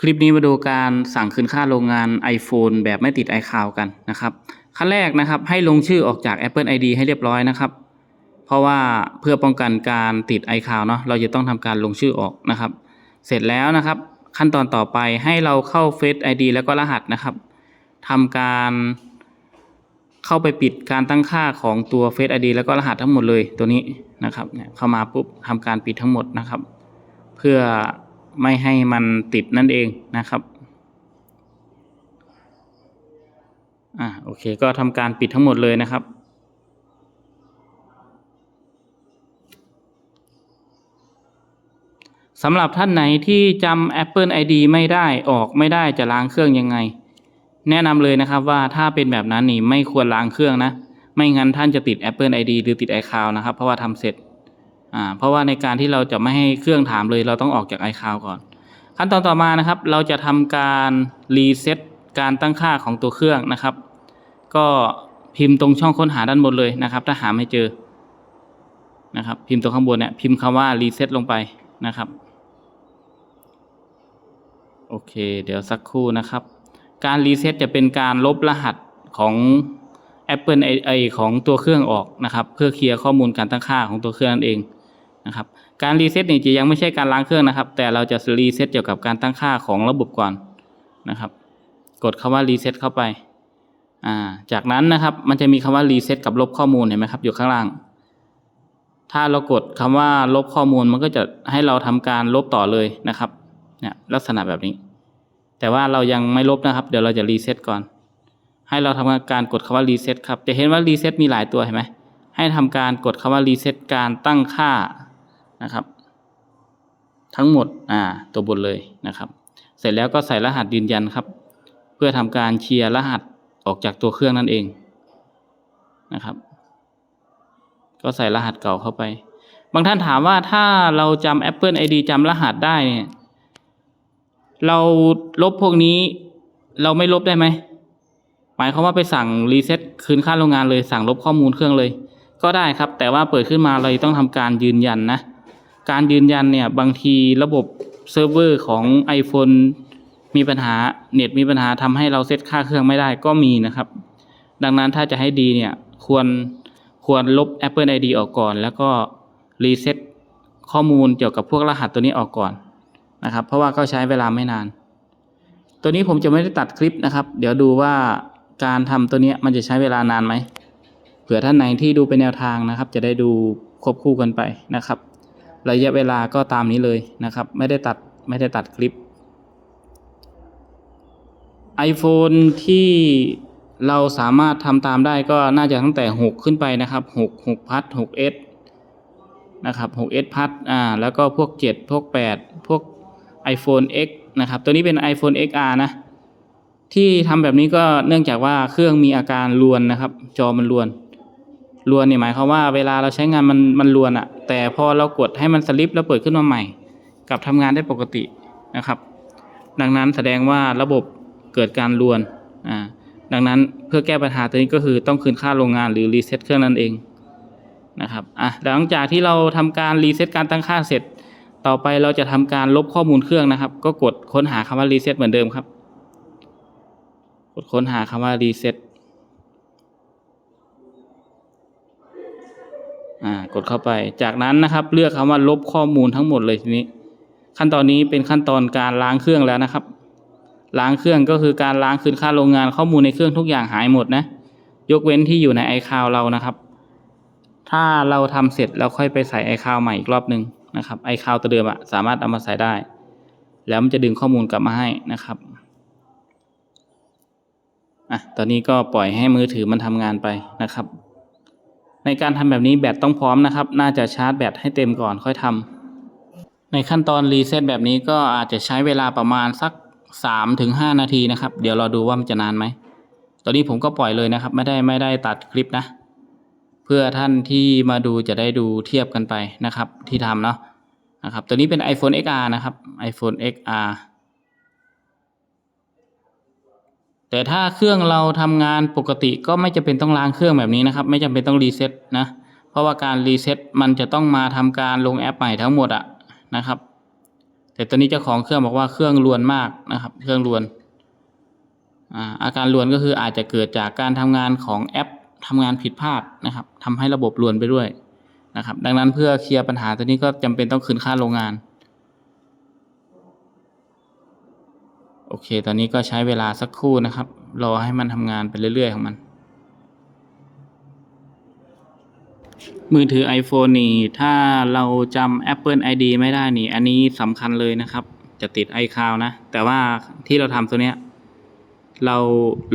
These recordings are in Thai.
คลิปนี้มาดูการสั่งคืนค่าโรงงาน iPhone แบบไม่ติด iCloud กันนะครับขั้นแรกนะครับให้ลงชื่อออกจาก Apple ID ให้เรียบร้อยนะครับ เพราะว่าเพื่อป้องกันการติด iCloud เนาะเราจะต้องทำการลงชื่อออกนะครับ เสร็จแล้วนะครับ ขั้นตอนต่อไปให้เราเข้า Face ID แล้วก็รหัสนะครับทำการเข้าไปปิดการตั้งค่าของตัว Face ID แล้วก็รหัสทั้งหมดเลยตัวนี้นะครับเนี่ยเข้ามาปุ๊บทำการปิดทั้งหมดนะครับ เพื่อ ไม่ให้มันติดนั่นเองนะครับอ่าโอเค ก็ทำการปิดทั้งหมดเลยนะครับ สำหรับท่านไหนที่จำ Apple ID ไม่ได้ออกไม่ได้จะล้างเครื่องยังไง แนะนำเลยนะครับว่าถ้าเป็นแบบนั้นนี่ไม่ควรล้างเครื่องนะ ไม่งั้นท่านจะติด Apple ID หรือติด iCloud นะครับ เพราะว่าทำเสร็จ อ่าเพราะว่าในการที่เราจะไม่ให้เครื่องถามเลย เราต้องออกจาก iCloud ก่อน ขั้นตอนต่อมานะครับ เราจะทำการรีเซ็ตการตั้งค่าของตัวเครื่องนะครับ ก็พิมพ์ตรงช่องค้นหาด้านบนเลยนะครับ ถ้าหาไม่เจอนะครับ พิมพ์ตรงข้างบนเนี่ยพิมพ์คำว่ารีเซ็ตลงไปนะครับโอเค เดี๋ยวสักครู่นะครับ การรีเซ็ตจะเป็นการลบรหัสของ Apple AI ของตัวเครื่องออกนะครับ เพื่อเคลียร์ข้อมูลการตั้งค่าของตัวเครื่องนั่นเอง นะครับการรีเซ็ตนี่จะยังไม่ใช่การล้างเครื่องนะครับ แต่เราจะรีเซ็ตเกี่ยวกับการตั้งค่าของระบบก่อนนะครับ กดคำว่ารีเซ็ตเข้าไปอ่าจากนั้นนะครับมันจะมีคำว่ารีเซ็ตกับลบข้อมูลเห็นไหมครับอยู่ข้างล่าง ถ้าเรากดคำว่าลบข้อมูลมันก็จะให้เราทำการลบต่อเลยนะครับเนี่ยลักษณะแบบนี้ แต่ว่าเรายังไม่ลบนะครับ เดี๋ยวเราจะรีเซ็ตก่อน ให้เราทำการกดคำว่ารีเซ็ตครับจะเห็นว่ารีเซ็ตมีหลายตัวเห็นไหมให้ทำการกดคำว่ารีเซ็ตการตั้งค่า นะครับ ทั้งหมดอ่าตัวบนเลยนะครับ เสร็จแล้วก็ใส่รหัสยืนยันครับ เพื่อทำการเคลียร์รหัสออกจากตัวเครื่องนั่นเองนะครับ ก็ใส่รหัสเก่าเข้าไป บางท่านถามว่าถ้าเราจำ Apple ID จำรหัสได้เนี่ยเราลบพวกนี้เราไม่ลบได้ไหมหมายความว่าไปสั่งรีเซ็ตคืนค่าโรงงานเลยสั่งลบข้อมูลเครื่องเลย ก็ได้ครับ แต่ว่าเปิดขึ้นมาเราต้องทำการยืนยันนะ การยืนยันเนี่ยบางทีระบบเซิร์ฟเวอร์ของ iPhone มีปัญหาเน็ตมีปัญหาทำให้เราเซตค่าเครื่องไม่ได้ก็มีนะครับ ดังนั้นถ้าจะให้ดีเนี่ยควรควรลบ Apple ID ออกก่อน แล้วก็รีเซ็ตข้อมูลเกี่ยวกับพวกรหัสตัวนี้ออกก่อนนะครับ เพราะว่าก็ใช้เวลาไม่นาน ตัวนี้ผมจะไม่ได้ตัดคลิปนะครับ เดี๋ยวดูว่าการทำตัวนี้มันจะใช้เวลานานไหมเผื่อท่านไหนที่ดูเป็นแนวทางนะครับ จะได้ดูควบคู่กันไปนะครับ ระยะเวลาก็ตามนี้เลยนะครับ ไม่ได้ตัดไม่ได้ตัดคลิป iPhone ที่เราสามารถทำตามได้ก็น่าจะตั้งแต่ 6 ขึ้นไปนะครับ 6 6พัด 6s นะครับ 6s พัดอ่าแล้วก็พวก 7 พวก 8 พวก iPhone X นะครับ ตัวนี้เป็น iPhone XR นะ ที่ทำแบบนี้ก็เนื่องจากว่าเครื่องมีอาการรวนนะครับ จอมันรวนรวนเนี่ยหมายความว่าเวลาเราใช้งานมันมันรวนอะ แต่พอเรากดให้มันสลิปแล้วเปิดขึ้นมาใหม่กลับทำงานได้ปกตินะครับ ดังนั้นแสดงว่าระบบเกิดการรวนอ่าดังนั้นเพื่อแก้ปัญหาตัวนี้ก็คือต้องคืนค่าโรงงานหรือรีเซ็ตเครื่องนั่นเองนะครับอะหลังจากที่เราทำการรีเซ็ตการตั้งค่าเสร็จ ต่อไปเราจะทำการลบข้อมูลเครื่องนะครับ ก็กดค้นหาคำว่ารีเซ็ตเหมือนเดิมครับ กดค้นหาคำว่ารีเซ็ต อ่ากดเข้าไป จากนั้นนะครับ เลือกคำว่าลบข้อมูลทั้งหมดเลยทีนี้ ขั้นตอนนี้เป็นขั้นตอนการล้างเครื่องแล้วนะครับ ล้างเครื่องก็คือการล้างคืนค่าโรงงานข้อมูลในเครื่องทุกอย่างหายหมดนะ ยกเว้นที่อยู่ใน iCloud เรานะครับ ถ้าเราทำเสร็จแล้วค่อยไปใส่ iCloud ใหม่อีกรอบหนึ่งนะครับ iCloud ตัวเดิมอะสามารถเอามาใส่ได้ แล้วมันจะดึงข้อมูลกลับมาให้นะครับอะตอนนี้ก็ปล่อยให้มือถือมันทำงานไปนะครับ ในการทำแบบนี้แบตต้องพร้อมนะครับ น่าจะชาร์จแบตให้เต็มก่อนค่อยทำในขั้นตอนรีเซ็ตแบบนี้ก็อาจจะใช้เวลาประมาณสักสามถึงห้านาทีนะครับ เดี๋ยวเราดูว่ามันจะนานไหม ตอนนี้ผมก็ปล่อยเลยนะครับ ไม่ได้ไม่ได้ตัดคลิปนะ เพื่อท่านที่มาดูจะได้ดูเทียบกันไปนะครับ ที่ทำเนาะนะครับ ตัวนี้เป็น iPhone XR นะครับ iPhone XR แต่ถ้าเครื่องเราทำงานปกติก็ไม่จำเป็นต้องล้างเครื่องแบบนี้นะครับ ไม่จำเป็นต้องรีเซ็ตนะ เพราะว่าการรีเซ็ตมันจะต้องมาทำการลงแอปใหม่ทั้งหมดอะนะครับ แต่ตอนนี้เจ้าของเครื่องบอกว่าเครื่องรวนมากนะครับ เครื่องรวนอาการรวนก็คืออาจจะเกิดจากการทำงานของแอปทำงานผิดพลาดนะครับทำให้ระบบรวนไปด้วยนะครับ ดังนั้นเพื่อเคลียร์ปัญหาตัวนี้ก็จำเป็นต้องคืนค่าโรงงาน โอเค ตอนนี้ก็ใช้เวลาสักครู่นะครับ รอให้มันทำงานไปเรื่อยๆของมัน มือถือ iPhone นี่ ถ้าเราจำ Apple ID ไม่ได้นี่ อันนี้สำคัญเลยนะครับ จะติด iCloud นะ แต่ว่าที่เราทำตัวเนี้ย เรา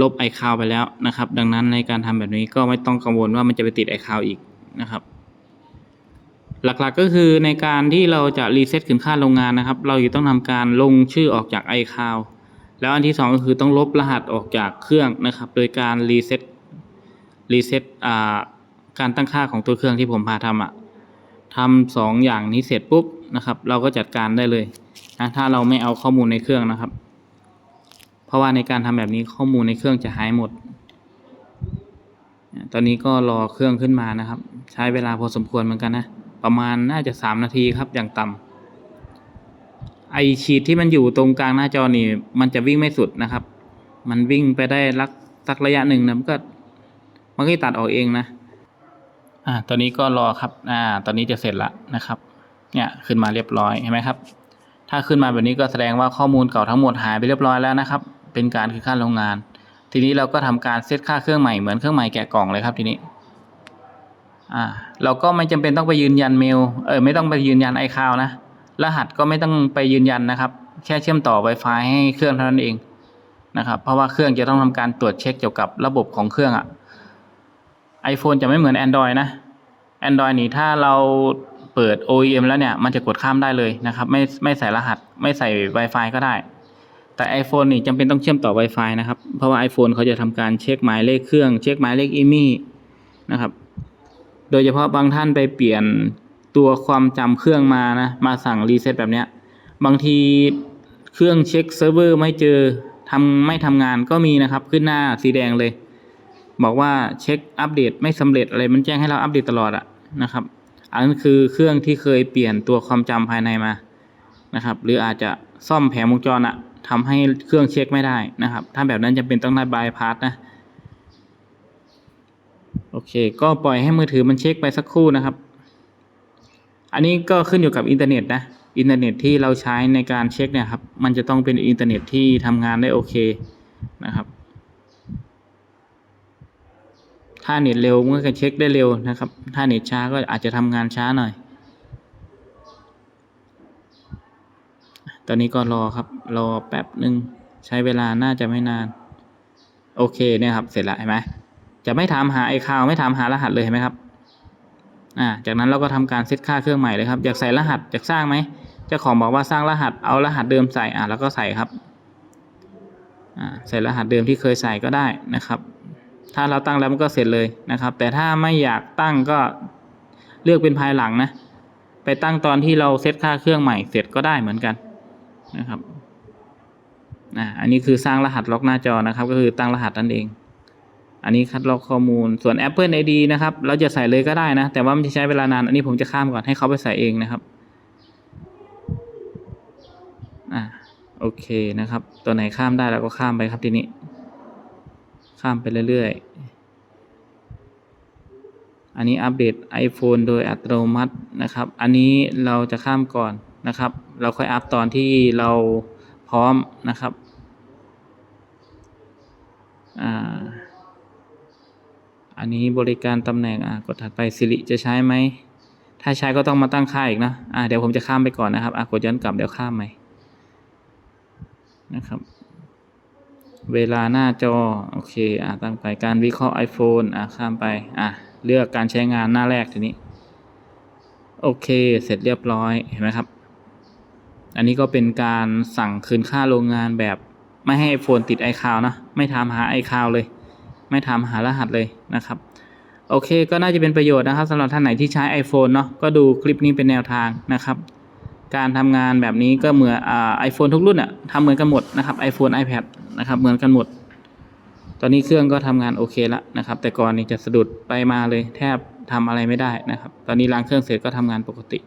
ลบ iCloud ไปแล้วนะครับ ดังนั้นในการทำแบบนี้ก็ไม่ต้องกังวลว่ามันจะไปติด iCloud อีกนะครับหลักๆก็คือในการที่เราจะรีเซ็ตคืนค่าโรงงานนะครับ เราจะต้องทำการลงชื่อออกจาก iCloud แล้วอันที่สองก็คือต้องลบรหัสออกจากเครื่องนะครับ โดยการรีเซ็ตรีเซ็ตการตั้งค่าของตัวเครื่องที่ผมพาทำอะทำสองอย่างนี้เสร็จปุ๊บนะครับ เราก็จัดการได้เลยนะถ้าเราไม่เอาข้อมูลในเครื่องนะครับ เพราะว่าในการทำแบบนี้ข้อมูลในเครื่องจะหายหมด ตอนนี้ก็รอเครื่องขึ้นมานะครับ ใช้เวลาพอสมควรเหมือนกันนะ ประมาณน่าจะสามนาทีครับอย่างต่ำ ไอชีดที่มันอยู่ตรงกลางหน้าจอนี่ มันจะวิ่งไม่สุดนะครับ มันวิ่งไปได้ลักสักระยะหนึ่งนะมันก็มันก็ตัดออกเองนะอ่าตอนนี้ก็รอครับ อ่า ตอนนี้จะเสร็จละนะครับ เนี่ยขึ้นมาเรียบร้อยเห็นไหมครับ ถ้าขึ้นมาแบบนี้ก็แสดงว่าข้อมูลเก่าทั้งหมดหายไปเรียบร้อยแล้วนะครับ เป็นการคือค่าโรงงาน ทีนี้เราก็ทำการเซตค่าเครื่องใหม่เหมือนเครื่องใหม่แกะกล่องเลยครับทีนี้ อ่า เราก็ไม่จำเป็นต้องไปยืนยันเมล เออไม่ต้องไปยืนยันไอคาวนะ รหัสก็ไม่ต้องไปยืนยันนะครับ แค่เชื่อมต่อ Wi-Fi ให้เครื่องเท่านั้นเองนะครับ เพราะว่าเครื่องจะต้องทำการตรวจเช็คเกี่ยวกับระบบของเครื่องอะ iPhone จะไม่เหมือน Android นะ Android นี่ถ้าเราเปิด OEM แล้วเนี่ย มันจะกดข้ามได้เลยนะครับ ไม่ไม่ใส่รหัส ไม่ใส่ Wi-Fi ก็ได้ แต่ iPhone นี่จำเป็นต้องเชื่อมต่อ Wi-Fi นะครับ เพราะว่า iPhone เขาจะทำการเช็คหมายเลขเครื่อง เช็คหมายเลขอีมี่นะครับ โดยเฉพาะบางท่านไปเปลี่ยน ตัวความจำเครื่องมานะ มาสั่งรีเซ็ตแบบเนี้ย บางทีเครื่องเช็คเซิร์ฟเวอร์ไม่เจอทำไม่ทำงานก็มีนะครับ ขึ้นหน้าสีแดงเลย บอกว่าเช็คอัปเดตไม่สำเร็จอะไรมันแจ้งให้เราอัปเดตตลอดอะนะครับ อันนั้นคือเครื่องที่เคยเปลี่ยนตัวความจำภายในมานะครับ หรืออาจจะซ่อมแผงวงจรอะทำให้เครื่องเช็คไม่ได้นะครับ ถ้าแบบนั้นจะเป็นต้องได้บายพาสนะ โอเค ก็ปล่อยให้มือถือมันเช็คไปสักครู่นะครับ อันนี้ก็ขึ้นอยู่กับอินเทอร์เน็ตนะ อินเทอร์เน็ตที่เราใช้ในการเช็คเนี่ยครับ มันจะต้องเป็นอินเทอร์เน็ตที่ทำงานได้โอเคนะครับ ถ้าเน็ตเร็วมันก็จะเช็คได้เร็วนะครับ ถ้าเน็ตช้าก็อาจจะทำงานช้าหน่อย ตอนนี้ก็รอครับ รอแป๊บหนึ่งใช้เวลาน่าจะไม่นาน โอเคเนี่ยครับ เสร็จแล้วเห็นไหมจะไม่ถามหาไอคาวไม่ถามหารหัสเลยเห็นไหมครับ อ่าจากนั้นเราก็ทำการเซตค่าเครื่องใหม่เลยครับอยากใส่รหัสอยากสร้างไหมเจ้าของบอกว่าสร้างรหัสเอารหัสเดิมใส่อ่าแล้วก็ใส่ครับอ่าใส่รหัสเดิมที่เคยใส่ก็ได้นะครับ ถ้าเราตั้งแล้วมันก็เสร็จเลยนะครับ แต่ถ้าไม่อยากตั้งก็เลือกเป็นภายหลังนะไปตั้งตอนที่เราเซตค่าเครื่องใหม่เสร็จก็ได้เหมือนกันนะครับอ่าอันนี้คือสร้างรหัสล็อกหน้าจอนะครับ ก็คือตั้งรหัสนั่นเอง อันนี้คัดลอกข้อมูลส่วน Apple ID นะครับ เราจะใส่เลยก็ได้นะ แต่ว่ามันจะใช้เวลานาน อันนี้ผมจะข้ามก่อนให้เขาไปใส่เองนะครับอ่าโอเคนะครับ ตัวไหนข้ามได้เราก็ข้ามไปครับทีนี้ ข้ามไปเรื่อยๆ อันนี้อัปเดต iPhone โดยอัตโนมัตินะครับ อันนี้เราจะข้ามก่อนนะครับ เราค่อยอัพตอนที่เราพร้อมนะครับ อ่า อันนี้บริการตำแหน่งอะกดถัดไปสิริจะใช้ไหม ถ้าใช้ก็ต้องมาตั้งค่าอีกนะอ่าเดี๋ยวผมจะข้ามไปก่อนนะครับอะกดย้อนกลับเดี๋ยวข้ามใหม่นะครับ เวลาหน้าจอ โอเคอะตั้งไปการวิเคราะห์ iPhone อะข้ามไปอะเลือกการใช้งานหน้าแรกทีนี้ โอเคเสร็จเรียบร้อยเห็นไหมครับ อันนี้ก็เป็นการสั่งคืนค่าโรงงานแบบไม่ให้ iPhone ติด iCloud นะ ไม่ทำหา iCloud เลย ไม่ทำหารหัสเลยนะครับ โอเคก็น่าจะเป็นประโยชน์นะครับสำหรับท่านไหนที่ใช้ iPhone เนาะก็ดูคลิปนี้เป็นแนวทางนะครับ การทำงานแบบนี้ก็เหมือนไอโฟนทุกรุ่นอะทำเหมือนกันหมดนะครับ iPhone iPad นะครับเหมือนกันหมด ตอนนี้เครื่องก็ทำงานโอเคแล้วนะครับ แต่ก่อนนี้จะสะดุดไปมาเลยแทบทำอะไรไม่ได้นะครับ ตอนนี้ล้างเครื่องเสร็จก็ทำงานปกติ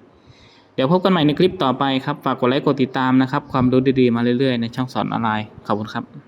เดี๋ยวพบกันใหม่ในคลิปต่อไปครับ ฝากกดไลค์กดติดตามนะครับ ความรู้ดีๆมาเรื่อยๆ ในช่องสอนออนไลน์ ขอบคุณครับ